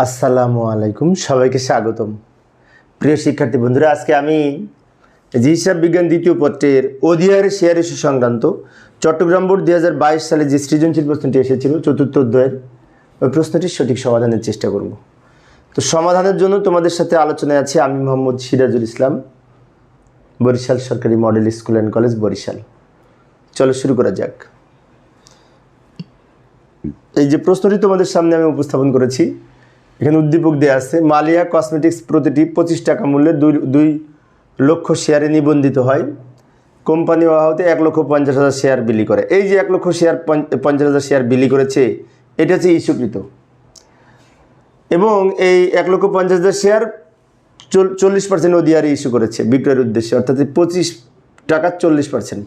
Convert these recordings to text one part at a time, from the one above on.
আসসালামু আলাইকুম, সবাইকে স্বাগতম। প্রিয় শিক্ষার্থী বন্ধুরা, আজকে আমি জি হিসাব বিজ্ঞান দ্বিতীয় পত্রের অধিয়ার শেয়ার ইস্যু সংক্রান্ত চট্টগ্রাম বোর্ড দুই হাজার বাইশ সালে যে সৃজনশীল প্রশ্নটি এসেছিল, চতুর্থ অধ্যায়ের, ওই প্রশ্নটির সঠিক সমাধানের চেষ্টা করব। তো সমাধানের জন্য তোমাদের সাথে আলোচনায় আছে আমি মোহাম্মদ সিরাজুল ইসলাম, বরিশাল সরকারি model school and college Barishal. চলো শুরু করা যাক। এই যে প্রশ্নটি তোমাদের সামনে আমি উপস্থাপন করেছি এখানে উদ্দীপক দেওয়া আছে, মালিয়া কসমেটিক্স প্রতিটি পঁচিশ টাকা মূল্যে দুই দুই লক্ষ শেয়ারে নিবন্ধিত হয়। কোম্পানি হতে এক লক্ষ পঞ্চাশ হাজার শেয়ার বিলি করে। এই যে এক লক্ষ শেয়ার পঞ্চাশ হাজার শেয়ার বিলি করেছে, এটা হচ্ছে ইস্যুকৃত। এবং এই এক লক্ষ পঞ্চাশ হাজার শেয়ার চল্লিশ পার্সেন্ট ওদিয়ারে ইস্যু করেছে বিক্রয়ের উদ্দেশ্যে। অর্থাৎ পঁচিশ টাকা চল্লিশ পার্সেন্ট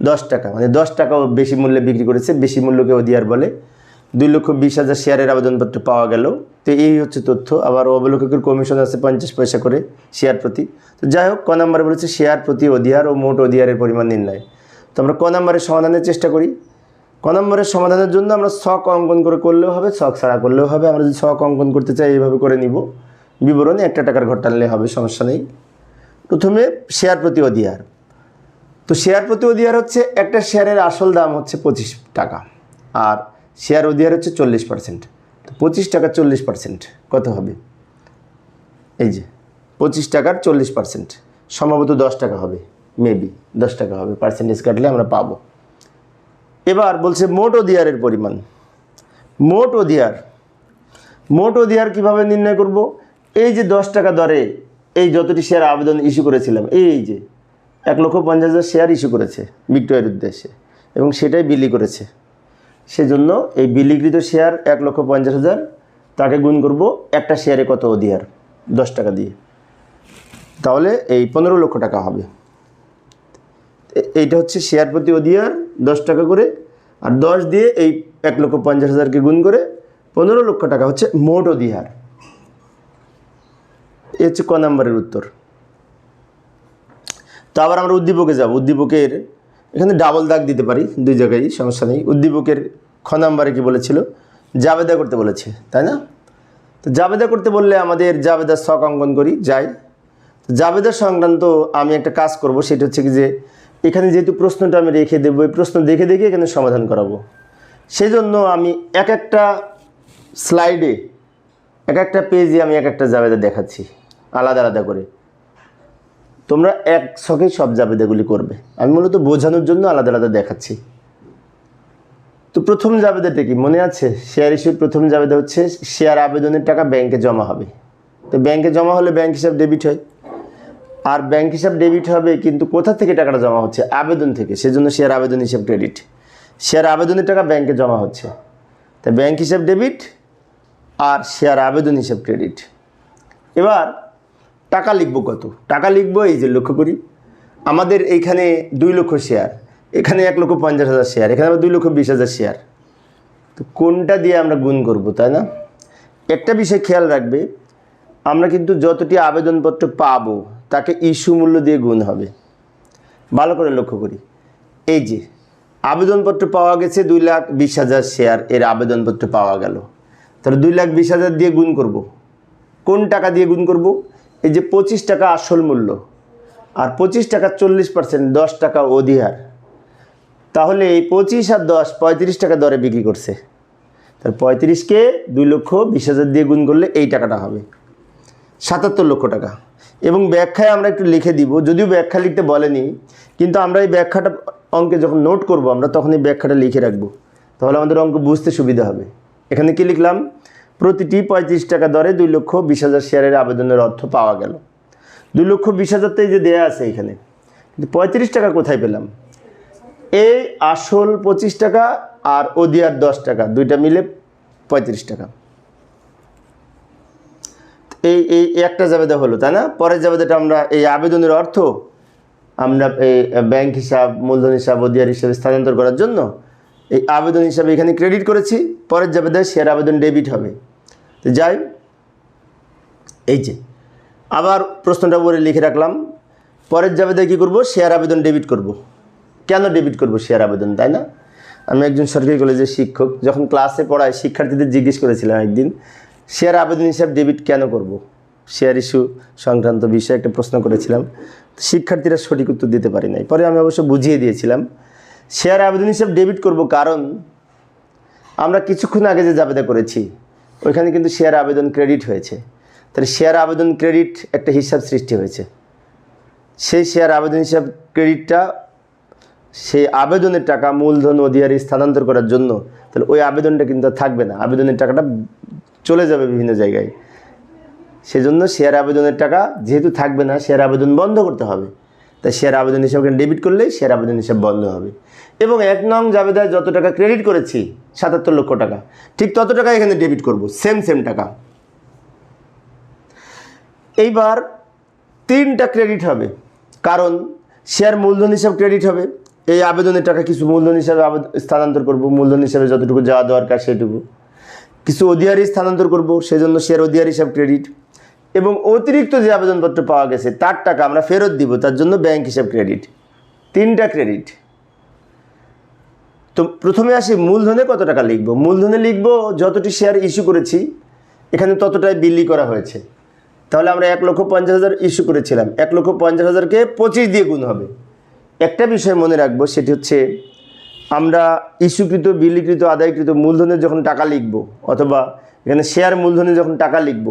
দশ টাকা মানে দশ টাকা বেশি মূল্যে বিক্রি করেছে, বেশি মূল্যকে ওদিয়ার বলে। দুই লক্ষ বিশ হাজার শেয়ারের আবেদনপত্র পাওয়া গেল। তো এই হচ্ছে তথ্য। আবার অবলোকের কমিশন আছে পঞ্চাশ পয়সা করে শেয়ার প্রতি। তো যাই হোক, ক নাম্বারে বলেছে শেয়ার প্রতি অধিয়ার ও মোট অধিয়ারের পরিমাণ নির্ণয়। তো আমরা ক নাম্বারের সমাধানের চেষ্টা করি। ক নম্বরের সমাধানের জন্য আমরা ছক অঙ্কন করে করলেও হবে ছক ছাড়া করলেও হবে। আমরা যদি ছক অঙ্কন করতে চাই, এইভাবে করে নিব। বিবরণে একটা টাকার ঘর টানলে হবে, সমস্যা নেই। প্রথমে শেয়ার প্রতি অধিয়ার তো শেয়ার প্রতি অধিয়ার হচ্ছে একটা শেয়ারের আসল দাম হচ্ছে পঁচিশ টাকা। আর শেয়ার অধিয়ার হচ্ছে চল্লিশ পার্সেন্ট তো পঁচিশ টাকা চল্লিশ পার্সেন্ট কত হবে? এই যে, পঁচিশ টাকার চল্লিশ পার্সেন্ট সম্ভবত দশ টাকা হবে মেবি দশ টাকা হবে পার্সেন্টেজ কাটলে আমরা পাবো। এবার বলছে মোট অধিয়ারের পরিমাণ। মোট অধিয়ার মোট অধিয়ার কীভাবে নির্ণয় করব? এই যে দশ টাকা দরে এই যতটি শেয়ার আবেদন ইস্যু করেছিলাম, এই যে এক লক্ষ পঞ্চাশ হাজার শেয়ার ইস্যু করেছে বিক্রয়ের উদ্দেশ্যে এবং সেটাই বিলি করেছে। সেজন্য এই বিলিকৃত শেয়ার এক লক্ষ পঞ্চাশ হাজার। তাকে গুণ করব একটা শেয়ারে কত অধিয়ার দশ টাকা দিয়ে। তাহলে এই পনেরো লক্ষ টাকা হবে। এইটা হচ্ছে শেয়ার প্রতি অধিয়ার দশ টাকা করে। আর দশ দিয়ে এই এক লক্ষ পঞ্চাশ হাজারকে গুণ করে পনেরো লক্ষ টাকা হচ্ছে মোট অধিহার। এ হচ্ছে ক নাম্বারের উত্তর। তো আবার আমরা উদ্দীপকে যাব। উদ্দীপকের এখানে ডাবল দাগ দিতে পারি, দুই জায়গায়, সমস্যা নেই। উদ্দীপকের খ নাম্বারে কি বলেছিল? জাবেদা করতে বলেছে, তাই না? তো জাবেদা করতে বললে আমাদের জাবেদার শখ অঙ্কন করি, যাই। তো জাবেদা সংক্রান্ত আমি একটা কাজ করব, সেটা হচ্ছে কি যে, এখানে যেহেতু প্রশ্নটা আমি রেখে দেবো, এই প্রশ্ন দেখে দেখে এখানে সমাধান করাবো। সেই জন্য আমি এক একটা স্লাইডে এক একটা পেজে আমি এক একটা জাবেদা দেখাচ্ছি, আলাদা আলাদা করে। তোমরা এক ছকেই সব জাবেদাগুলি করবে। আমি মূলত বোঝানোর জন্য আলাদা আলাদা দেখাচ্ছি। তো প্রথম জাবেদাটা কি? মনে আছে? শেয়ার ইস্যুর প্রথম জাবেদা হচ্ছে শেয়ার আবেদনের টাকা ব্যাংকে জমা হবে। তো ব্যাংকে জমা হলে ব্যাংক হিসাব ডেবিট হয়। আর ব্যাংক হিসাব ডেবিট হবে কিন্তু কোথা থেকে টাকাটা জমা হচ্ছে? আবেদন থেকে। সেজন্য শেয়ার আবেদন হিসাব ক্রেডিট শেয়ার আবেদনের টাকা ব্যাংকে জমা হচ্ছে। তা ব্যাংক হিসাব ডেবিট আর শেয়ার আবেদন হিসাব ক্রেডিট এবার টাকা লিখব কত? টাকা লিখব এই যে লক্ষ্য করি। আমাদের এইখানে দুই লক্ষ শেয়ার এখানে এক লক্ষ পঞ্চাশ হাজার শেয়ার এখানে আবার দুই লক্ষ বিশ হাজার শেয়ার তো কোনটা দিয়ে আমরা গুণ করব, তাই না? একটা বিষয় খেয়াল রাখবে, আমরা কিন্তু যতটি আবেদনপত্র পাব, তাকে ইস্যু মূল্য দিয়ে গুণ হবে। ভালো করে লক্ষ্য করি। এই যে, আবেদনপত্র পাওয়া গেছে দুই লাখ বিশ হাজার শেয়ার এর আবেদনপত্র পাওয়া গেল। তাহলে দুই লাখ বিশ হাজার দিয়ে গুণ করব। কোন টাকা দিয়ে গুণ করব? এই যে পঁচিশ টাকা আসল মূল্য আর পঁচিশ টাকা চল্লিশ পার্সেন্ট, দশ টাকা অধিহার। তাহলে এই পঁচিশ আর দশ পঁয়ত্রিশ টাকা দরে বিক্রি করছে। তাহলে পঁয়ত্রিশকে দুই লক্ষ বিশ হাজার দিয়ে গুণ করলে এই টাকাটা হবে। সাতাত্তর লক্ষ টাকা। এবং ব্যাখ্যায় আমরা একটু লিখে দিব, যদিও ব্যাখ্যা লিখতে বলেনি, কিন্তু আমরা এই ব্যাখ্যাটা অঙ্কে যখন নোট করব, আমরা তখন এই ব্যাখ্যাটা লিখে রাখব। তাহলে আমাদের অঙ্ক বুঝতে সুবিধা হবে। এখানে কি লিখলাম? প্রতিটি পঁয়ত্রিশ টাকা দরে দুই লক্ষ বিশ হাজার শেয়ারের আবেদনের অর্থ পাওয়া গেল। দুই লক্ষ বিশ হাজারটাই যে দেয়া আছে এখানে, কিন্তু পঁয়ত্রিশ টাকা কোথায় পেলাম? এই আসল পঁচিশ টাকা আর ওদিয়ার দশ টাকা, দুইটা মিলে পঁয়ত্রিশ টাকা। এই এই একটা জাবেদা হলো, তাই না? পরের জাবেদাটা আমরা, এই আবেদনের অর্থ আমরা এই ব্যাংক হিসাব, মূলধন হিসাব, ওদিয়ার হিসাবে স্থানান্তর করার জন্য এই আবেদন হিসাবে এখানে ক্রেডিট করেছি, পরের জাবেদায় শেয়ার আবেদন ডেবিট হবে। তো যাই, এই যে। আবার প্রশ্নটা পরে লিখে রাখলাম, পরের জাবেদায় কী করব? শেয়ার আবেদন ডেবিট করব। কেন ডেবিট করব শেয়ার আবেদন, তাই না? আমি একজন সরকারি কলেজের শিক্ষক, যখন ক্লাসে পড়ায় শিক্ষার্থীদের জিজ্ঞেস করেছিলাম একদিন, শেয়ার আবেদন হিসাব ডেবিট কেন করব? শেয়ার ইস্যু সংক্রান্ত বিষয়ে একটা প্রশ্ন করেছিলাম। শিক্ষার্থীরা সঠিক উত্তর দিতে পারি নাই। পরে আমি অবশ্য বুঝিয়ে দিয়েছিলাম, শেয়ার আবেদন হিসাব ডেবিট করব কারণ আমরা কিছুক্ষণ আগে যে জাবেদা করেছি ওইখানে কিন্তু শেয়ার আবেদন ক্রেডিট হয়েছে। তাহলে শেয়ার আবেদন ক্রেডিট একটা হিসাব সৃষ্টি হয়েছে। সেই শেয়ার আবেদন হিসাব ক্রেডিটটা সেই আবেদনের টাকা মূলধন অধিকারী স্থানান্তর করার জন্য, তাহলে ওই আবেদনটা কিন্তু থাকবে না। আবেদনের টাকাটা চলে যাবে বিভিন্ন জায়গায়। সেজন্য শেয়ার আবেদনের টাকা যেহেতু থাকবে না শেয়ার আবেদন বন্ধ করতে হবে। তাই শেয়ার আবেদন হিসাব ডেবিট করলে শেয়ার আবেদন হিসাব বন্ধ হবে। এবং এক নং জাবেদায় যত টাকা ক্রেডিট করেছি সাতাত্তর লক্ষ টাকা। ঠিক তত টাকা এখানে ডেবিট করব। সেম সেম টাকা। এইবার তিনটা ক্রেডিট হবে। কারণ শেয়ার মূলধন হিসাব ক্রেডিট হবে। এই আবেদনের টাকা কিছু মূলধন হিসাবে স্থানান্তর করব। মূলধন হিসাবে যতটুকু যাওয়া দরকার সেটুকু। কিছু অধিকারী স্থানান্তর করব। সেজন্য শেয়ার অধিকারী হিসাব ক্রেডিট এবং অতিরিক্ত যে আবেদনপত্র পাওয়া গেছে, তার টাকা আমরা ফেরত দিব। তার জন্য ব্যাংক হিসাব ক্রেডিট তিনটা ক্রেডিট তো প্রথমে আসি মূলধনে কত টাকা লিখব? মূলধনে লিখব যতটি শেয়ার ইস্যু করেছি, এখানে ততটাই বিলি করা হয়েছে। তাহলে আমরা এক লক্ষ পঞ্চাশ হাজার ইস্যু করেছিলাম। এক লক্ষ পঞ্চাশ হাজারকে পঁচিশ দিয়ে গুণ হবে। একটা বিষয় মনে রাখব, সেটি হচ্ছে আমরা ইস্যুকৃত বিলিকৃত, আদায়কৃত মূলধনে যখন টাকা লিখব, অথবা এখানে শেয়ার মূলধনে যখন টাকা লিখব,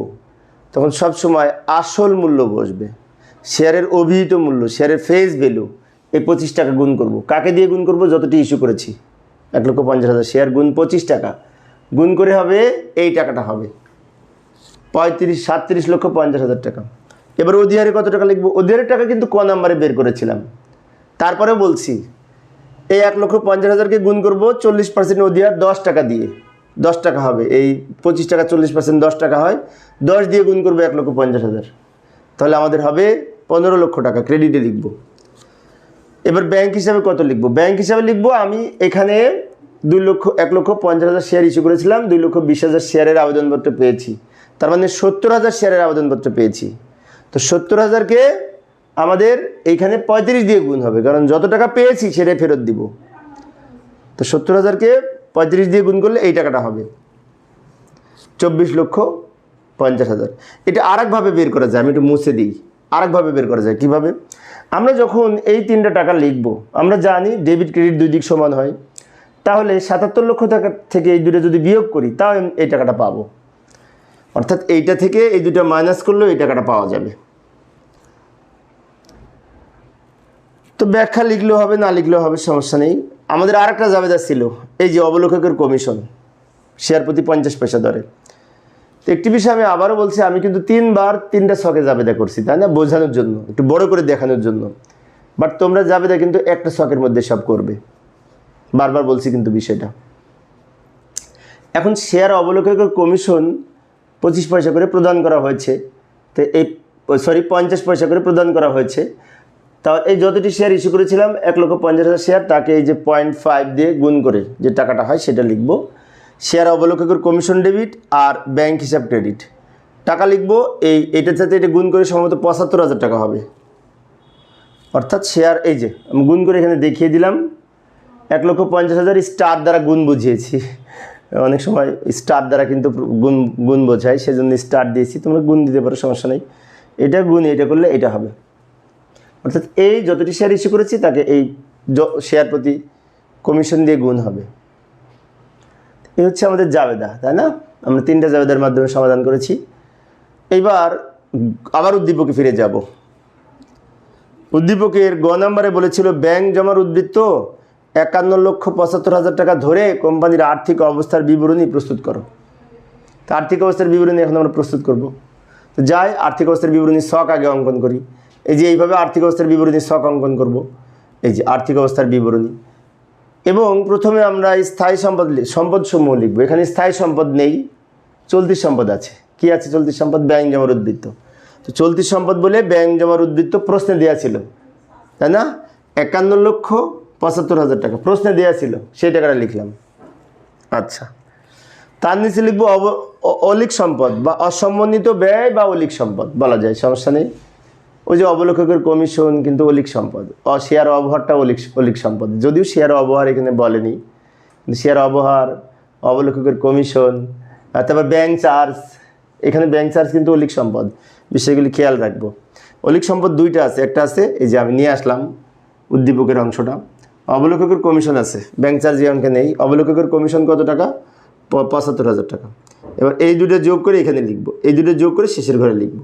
তখন সব সময় আসল মূল্য বসবে। শেয়ারের অভিহিত মূল্য শেয়ারের ফেস ভ্যালু এই পঁচিশ টাকা গুণ করব। কাকে দিয়ে গুণ করব? যতটি ইস্যু করেছি। এক লক্ষ পঞ্চাশ হাজার শেয়ার গুণ পঁচিশ টাকা। গুণ করে হবে, এই টাকাটা হবে। পঁয়ত্রিশ, সাতত্রিশ লক্ষ পঞ্চাশ হাজার টাকা। এবার অধিহারে কত টাকা লিখব? অধিহারের টাকা কিন্তু ক নাম্বারে বের করেছিলাম। তারপরে বলছি, এই এক লক্ষ পঞ্চাশ হাজারকে গুণ করব চল্লিশ পার্সেন্ট অধিহার দশ টাকা দিয়ে। দশ টাকা হবে। এই পঁচিশ টাকা চল্লিশ পার্সেন্ট দশ টাকা হয়। দশ দিয়ে গুণ করব এক লক্ষ পঞ্চাশ হাজার। তাহলে আমাদের হবে পনেরো লক্ষ টাকা। ক্রেডিটে লিখব। এবার ব্যাংক হিসাবে কত লিখব? ব্যাংক হিসাবে লিখব আমি এখানে দুই লক্ষ, এক লক্ষ পঞ্চাশ হাজার শেয়ার ইস্যু করেছিলাম, দুই লক্ষ বিশ হাজার শেয়ারের আবেদনপত্র পেয়েছি। তার মানে সত্তর হাজার শেয়ারের আবেদনপত্র পেয়েছি। তো সত্তর হাজারকে আমাদের এইখানে পঁয়ত্রিশ দিয়ে গুণ হবে, কারণ যত টাকা পেয়েছি সেটাই ফেরত দিব। তো সত্তর হাজারকে পঁয়ত্রিশ দিয়ে গুণ করলে এই টাকাটা হবে। চব্বিশ লক্ষ পঞ্চাশ হাজার। এটা আরেকভাবে বের করা যায়, আমি একটু মুছে দিই। আরেকভাবে বের করা যায়, কীভাবে? আমরা যখন এই তিনটা টাকা লিখব, আমরা জানি ডেবিট, ক্রেডিট দুই দিক সমান হয়। তাহলে সাতাত্তর লক্ষ টাকা থেকে এই দুটো যদি বিয়োগ করি, তাও এই টাকাটা পাবো। অর্থাৎ এইটা থেকে এই দুটো মাইনাস করলেও এই টাকাটা পাওয়া যাবে। তো ব্যাখ্যা লিখলেও হবে, না লিখলেও হবে, সমস্যা নেই। আমাদের আর একটা জাবেদা ছিল, এই যে অবলোককের কমিশন, শেয়ার প্রতি পঞ্চাশ পয়সা দরে। তো একটি বিষয় আমি আবারও বলছি, আমি কিন্তু তিনবার তিনটা ছকে জাবেদা করছি, তাই না? বোঝানোর জন্য, একটু বড় করে দেখানোর জন্য। বাট তোমরা জাবেদা কিন্তু একটা ছকের মধ্যে সব করবে। বারবার বলছি কিন্তু বিষয়টা। এখন শেয়ার অবলোককের কমিশন পঁচিশ পয়সা করে প্রদান করা হয়েছে। তো এই, সরি, পঞ্চাশ পয়সা করে প্রদান করা হয়েছে। তা এই যতটি শেয়ার ইস্যু করেছিলাম, এক লক্ষ পঞ্চাশ হাজার শেয়ার, তাকে এই যে পয়েন্ট ফাইভ দিয়ে গুণ করে যে টাকাটা হয়, সেটা লিখব। শেয়ার অবলোককের কমিশন ডেবিট আর ব্যাংক হিসাব ক্রেডিট। টাকা লিখব, এই, এটার সাথে এটা গুণ করে সম্ভবত পঁচাত্তর হাজার টাকা হবে। অর্থাৎ শেয়ার, এই যে, আমি গুণ করে এখানে দেখিয়ে দিলাম। এক লক্ষ পঞ্চাশ হাজার স্টার দ্বারা গুণ বুঝিয়েছি। অনেক সময় স্টার দ্বারা কিন্তু গুণ গুণ বোঝায়, সেজন্য স্টার দিয়েছি। তোমরা গুণ দিতে পারো, সমস্যা নেই। এটা গুণ, এটা করলে এটা হবে। অর্থাৎ এই যতটি শেয়ার ইস্যু করেছি, তাকে এই শেয়ার প্রতি কমিশন দিয়ে গুণ হবে। এই হচ্ছে আমাদের জাবেদা, তাই না? আমরা তিনটা জাবেদার মাধ্যমে সমাধান করেছি। এইবার আবার উদ্দীপকে ফিরে যাব। উদ্দীপকের গ নম্বরে বলেছিল, ব্যাংক জমার উদ্বৃত্ত একান্ন লক্ষ পঁচাত্তর হাজার টাকা ধরে কোম্পানির আর্থিক অবস্থার বিবরণী প্রস্তুত করো। তো আর্থিক অবস্থার বিবরণী এখন আমরা প্রস্তুত করব। তো যাই, আর্থিক অবস্থার বিবরণী শখ আগে অঙ্কন করি। এই যে এইভাবে আর্থিক অবস্থার বিবরণী শখ অঙ্কন করব। এই যে আর্থিক অবস্থার বিবরণী। এবং প্রথমে আমরা স্থায়ী সম্পদ সম্পদ সমূহ লিখব। এখানে স্থায়ী সম্পদ নেই, চলতি সম্পদ আছে। কি আছে চলতি সম্পদ? ব্যাংক জমার উদ্বৃত্ত। তো চলতি সম্পদ বলে ব্যাংক জমার উদ্বৃত্ত প্রশ্নে দেওয়া ছিল। তাই না? একান্ন লক্ষ পঁচাত্তর হাজার টাকা প্রশ্নে দেওয়া ছিল। সেই টাকাটা লিখলাম। আচ্ছা। তার নিচে লিখব অলিক সম্পদ বা অসম্বন্ধিত ব্যয় বা অলিক সম্পদ। বলা যায়, সমস্যা নেই। ওই যে অবলোককের কমিশন কিন্তু অলিক সম্পদ। অ শেয়ার অবহারটা অলিক অলিক সম্পদ। যদিও শেয়ার অবহার এখানে বলেনি শেয়ার অবহার, অবলোককের কমিশন তারপর ব্যাংক চার্জ এখানে ব্যাংক চার্জ কিন্তু অলিক সম্পদ। বিষয়গুলি খেয়াল রাখব। অলিক সম্পদ দুইটা আছে। একটা আছে, এই যে আমি নিয়ে আসলাম উদ্দীপকের অংশটা। অবলোককের কমিশন আছে ব্যাংক চার্জ এই অঙ্কে নেই। অবলোককের কমিশন কত টাকা? পঁচাত্তর হাজার টাকা। এবার এই দুটো যোগ করে এখানে লিখব। এই দুটো যোগ করে শেষের ঘরে লিখব।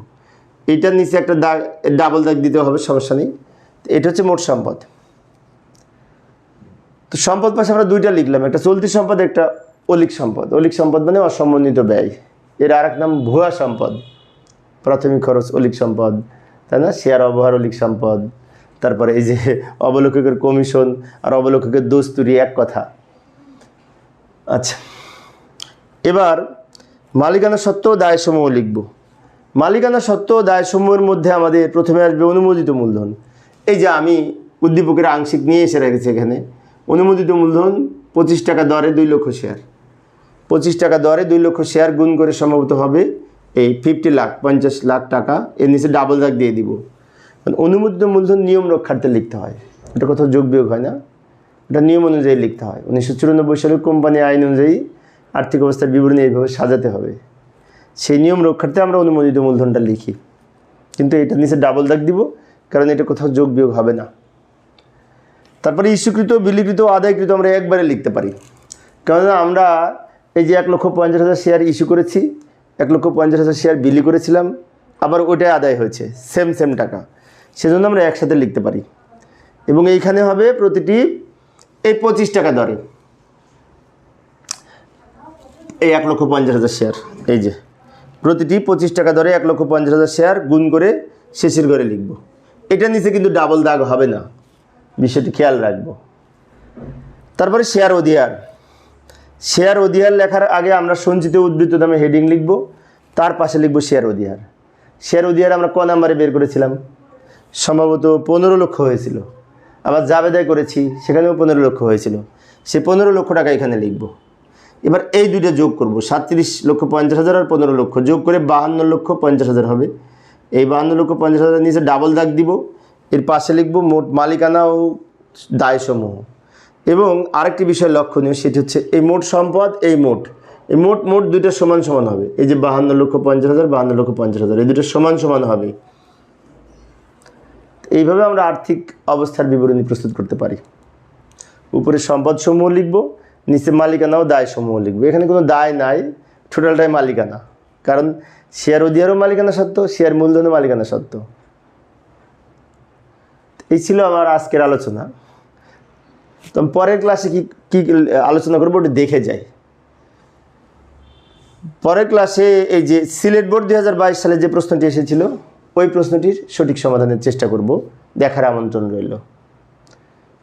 এইটার নিচে একটা দাগ ডাবল দাগ দিতে হবে, সমস্যা নেই। এটা হচ্ছে মোট সম্পদ। তো সম্পদ পাশে আমরা দুইটা লিখলাম, একটা চলতি সম্পদ, একটা অলিক সম্পদ। অলিক সম্পদ মানে অসম্বন্ধিত ব্যয়। এর আর এক নাম ভুয়া সম্পদ। প্রাথমিক খরচ অলিক সম্পদ, তাই না? শেয়ার অবহার অলিক সম্পদ। তারপরে এই যে অবলোককের কমিশন আর অবলোককের দোস্তুরি এক কথা। আচ্ছা। এবার মালিকানা সত্ত্বেও দায়সমূহ লিখব। মালিকানা সত্ত্ব দায়সমূহের মধ্যে আমাদের প্রথমে আসবে অনুমোদিত মূলধন। এই যে আমি উদ্দীপকের আংশিক নিয়ে এসে রেখেছি এখানে। অনুমোদিত মূলধন পঁচিশ টাকা দরে দুই লক্ষ শেয়ার পঁচিশ টাকা দরে দুই লক্ষ শেয়ার গুণ করে সম্ভবত হবে এই ফিফটি লাখ, পঞ্চাশ লাখ টাকা। এর নিচে ডাবল দাগ দিয়ে দিব। কারণ অনুমোদিত মূলধন নিয়ম রক্ষার্থে লিখতে হয়। এটা কোথাও যোগ বিয়োগ হয় না। এটা নিয়ম অনুযায়ী লিখতে হয়। উনিশশো চুরানব্বই সালের কোম্পানি আইন অনুযায়ী আর্থিক অবস্থার বিবরণী এইভাবে সাজাতে হবে। সেই নিয়ম রক্ষার্থে আমরা অনুমোদিত মূলধনটা লিখি। কিন্তু এটা নিচে ডাবল দাগ দিব, কারণ এটা কোথাও যোগ বিয়োগ হবে না। তারপরে ইস্যুকৃত, বিলিকৃত আদায়কৃত আমরা একবারে লিখতে পারি। কেননা আমরা এই যে এক লক্ষ পঞ্চাশ হাজার শেয়ার ইস্যু করেছি, এক লক্ষ পঞ্চাশ হাজার শেয়ার বিলি করেছিলাম, আবার ওটাই আদায় হয়েছে সেম সেম টাকা। সেজন্য আমরা একসাথে লিখতে পারি। এবং এইখানে হবে প্রতিটি এই পঁচিশ টাকা দরে। এই এক লক্ষ পঞ্চাশ হাজার শেয়ার এই যে। প্রতিটি পঁচিশ টাকা দরে এক লক্ষ পঞ্চাশ হাজার শেয়ার গুণ করে শেষের ঘরে লিখব। এটা নিচে কিন্তু ডাবল দাগ হবে না। বিষয়টি খেয়াল রাখব। তারপরে শেয়ার অধিয়ার শেয়ার অধিয়ার লেখার আগে আমরা সঞ্চিত উদ্বৃত্ত দামে হেডিং লিখব। তার পাশে লিখব শেয়ার অধিয়ার শেয়ার অধিয়ার আমরা ক নাম্বারে বের করেছিলাম? সম্ভবত পনেরো লক্ষ হয়েছিল। আবার জাবেদায় করেছি, সেখানেও পনেরো লক্ষ হয়েছিল। সে পনেরো লক্ষ টাকা এখানে লিখব। এবার এই দুইটা যোগ করব। সাতত্রিশ লক্ষ পঞ্চাশ হাজার আর পনেরো লক্ষ। যোগ করে বাহান্ন লক্ষ পঞ্চাশ হাজার হবে। এই বাহান্ন লক্ষ পঞ্চাশ হাজার নিচে ডাবল দাগ দিব। এর পাশে লিখব মোট মালিকানা ও দায়সমূহ। এবং আরেকটি বিষয় লক্ষণীয়, সেটি হচ্ছে এই মোট সম্পদ, এই মোট। এই মোট মোট দুইটা সমান সমান হবে। এই যে বাহান্ন লক্ষ পঞ্চাশ হাজার, বাহান্ন লক্ষ পঞ্চাশ হাজার, এই দুটো সমান সমান হবে। এইভাবে আমরা আর্থিক অবস্থার বিবরণী প্রস্তুত করতে পারি। উপরে সম্পদ সমূহ লিখব। নিচে মালিকানা ও দায় সমূহ লিখব এখানে কোনো দায় নাই টোটালটাই মালিকানা। কারণ শেয়ার অধিয়ারও মালিকানা সত্ত্ব শেয়ার মূলধনও মালিকানা সত্ত্ব এই ছিল আমার আজকের আলোচনা। তো পরের ক্লাসে কি কি আলোচনা করব ওটা দেখে যাই। পরের ক্লাসে এই যে সিলেট বোর্ড দু হাজার বাইশ সালে যে প্রশ্নটি এসেছিল, ওই প্রশ্নটির সঠিক সমাধানের চেষ্টা করব। দেখার আমন্ত্রণ রইল।